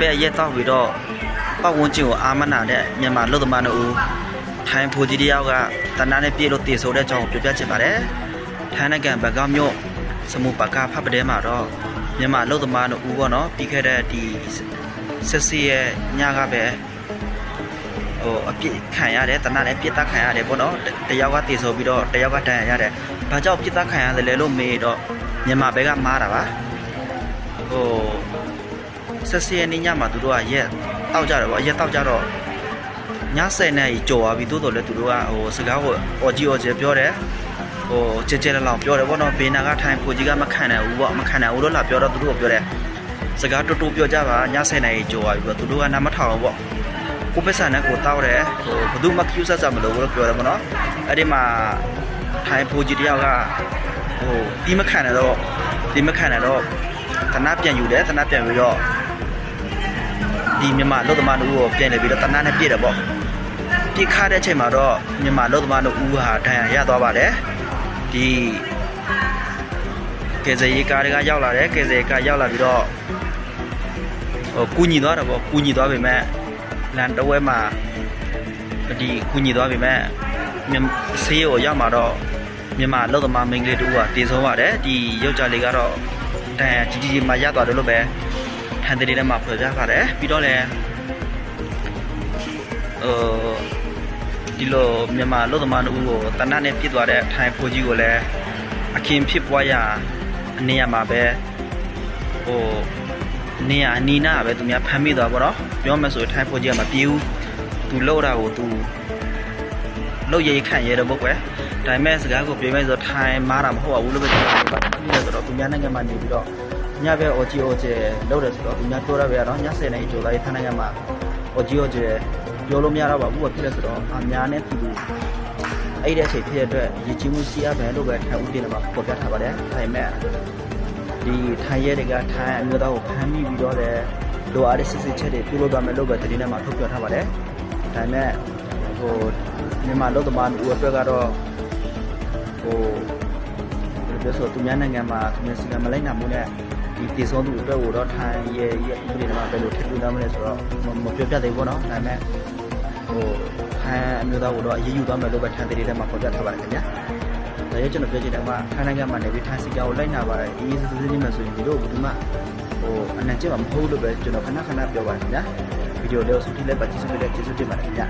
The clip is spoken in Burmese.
ပဲအရက်တောက်ပြီးတော့ပတ်ဝန်းကျင်ကိုအာမနာတဲ့မြန်မာလူသမားတို့ဦးထိုင်းဖိုကြီးတယောက်ကတဏှာနဲ့ပြေလို့တည်ဆိုတဲ့အကြောင်းကိုပြောပြချင်ပါတယ်ထိုင်းနိုင်ငံဘန်ကောက်မြို့စမုပကာဖတ်ပတဲမှာတော့မြန်မာလူသမားတို့ဦးပေါ့နော်ပြီးခဲ့တဲ့ဒီဆက်စီရဲ့ညကပဲဟိုအပြစ်ခံရတယ်တဏှာနဲ့ပြစ်တက်ခံရတယ်ပေါ့နော်တတယောက်ကတည်ဆိုပြီးတော့တယောက်ကတန်ရရတယ်ဘာကြောင့်ပြစ်တက်ခံရတယ်လဲလို့မေးတော့မြန်မာဘက်ကမားတာပါ ဟိုဆက်စီရနေညမှာသူတို့ကရက်တောက်ကြတယ်ပေါ့ရက်တောက်ကြတော့ည10နာရီကြော်သွားပြီတိုးတော်လည်းသူတို့ကဟိုစကားကိုအော်ကြီးအော်ကျပြောတယ်ဟိုကြဲကြဲလောင်ပြောတယ်ပေါ့နော်ဘေးနာကထိုင်ဖိုကြီးကမခံနိုင်ဘူးပေါ့မခံနိုင်ဘူးလို့လာပြောတော့သူတို့ကပြောတယ်စကားတူတူပြောကြပါည10နာရီကြော်သွားပြီပေါ့သူတို့ကနားမထောင်ဘူးပေါ့ကိုပက်ဆန်နဲ့ကိုတောက်တယ်ဟိုဘယ်သူမှ Q ဆက်ဆက်မလို့လို့ပြောတယ်ပေါ့နော်အဲ့ဒီမှာထိုင်ဖိုကြီးတယောက်ကဟိုဒီမခံနိုင်တော့ဒီမခံနိုင်တော့ တနာပြန်ယူတယ်တနာပြန်ပြီးတော့ဒီမြန်မာလုတ်သမားတို့ကိုပြန်လေပြီးတော့တနန်းနဲ့ပြည့်တယ်ပေါ့ပြည့်ခါတဲ့အချိန်မှာတော့မြန်မာလုတ်သမားတို့ဦးဟာဒဏ်ရာရသွားပါတယ်ဒီကယ်ဆယ်ရေးကားတွေကရောက်လာတယ်ကယ်ဆယ်ရေးကားရောက်လာပြီးတော့ဟိုကူညီသွားတယ်ပေါ့ကူညီသွားပေမဲ့လန်တဝဲမှာဒီကူညီသွားပေမဲ့မြန်ဆေးကိုရောက်มาတော့မြန်မာလုတ်သမားမိန်းကလေးတို့ကတည်ဆုံးပါတယ်ဒီယောက်ျားလေးကတော့ ဒဏ်ရာကြီးကြီးမှရသွားတယ်လို့ပဲဟန်တရီထဲမှာဖွဲ့ပြပါတယ်ပြီးတော့လည်းဟိုဒီလိုမြန်မာလူသမားတို့ကိုတနတ်နဲ့ပြစ်သွားတဲ့ထိုင်ဖိုးကြီးကိုလည်းအခင်းဖြစ်ပွားရာအနေရမှာပဲဟိုနေရအနီနာပဲသူများဖမ်းမိသွားပါတော့ပြောမယ်ဆိုရင်ထိုင်ဖိုးကြီးကမပြေဘူးသူလှုပ်တာကိုသူ လှုပ်ရိတ်ခန့်ရဲတော့ဘုတ်ကွယ်ဒါပေမဲ့စကားကိုပြောမယ်ဆိုထိုင်မားတာမဟုတ်ဘူးလို့ပဲကျွန်တော်ပြောပါတယ်ဆိုတော့သူများနိုင်ငံမှာနေပြီးတော့ညဘက်အော်ဂျီအော်ဂျဲလောက်တယ်ဆိုတော့သူများပြောရပဲတော့ည10နိုင်ကြိုလိုက်ထိုင်းနိုင်ငံမှာအော်ဂျီအော်ဂျဲပြောလို့မရတော့ပါဘူးဘာဖြစ်လဲဆိုတော့အများနဲ့သူသူအဲ့တဲ့အချိန်ဖြစ်တဲ့အတွက်ရည်ကြီးမှုစီရမယ်လို့ပဲထိုင်ဦးတင်မှာပေါ်ပြထားပါတယ်ဒါပေမဲ့ဒီထိုင်ရဲတွေကထိုင်အမျိုးသားကိုဖမ်းမိပြီးတော့လည်းလိုအားတဲ့စစ်စစ်ချက်တွေပြုလုပ်သွားမယ်လို့ပဲတတိနဲ့မှာထုတ်ပြထားပါတယ်ဒါပေမဲ့ ဟိုမြန်မာလောကသမားဦးအတွက်ကတော့ဟို ဘယ်လိုပြောဆိုသူများနိုင်ငံမှာသူများစီကံမလိုက်နိုင်မှုနဲ့ဒီတည်ဆုံးသူအတွက်ကိုတော့ထိုင်ရဲ့ရဲ့ဥပဒေမှာဘယ်လိုထည့်သွင်းရမလဲဆိုတော့မမပြောပြသေးဘူးเนาะဒါပေမဲ့ဟိုထိုင်အမျိုးသားကိုတော့အရေးယူသွားမယ်လို့ပဲထိုင်တဲ့ထဲမှာဖော်ပြထားပါတယ်ခင်ဗျာဒါရဲ့ကျွန်တော်ပြောချင်တယ်ကထိုင်နိုင်ငံမှာနေပြီးထိုင်စီကံကိုလိုက်နာပါတယ်ဒီရေးစစ်စစ်နေမှာဆိုရင်ဒီလိုဘယ်သူမှဟိုအနံ့ကျမှာမဟုတ်လို့ပဲကျွန်တော်ခဏခဏပြောပါတယ်ခင်ဗျာဗီဒီယိုလေးကိုစုထိလိုက်ပါကြည့်စုလိုက်ကြည့်စုတင်ပါတယ်ခင်ဗျာ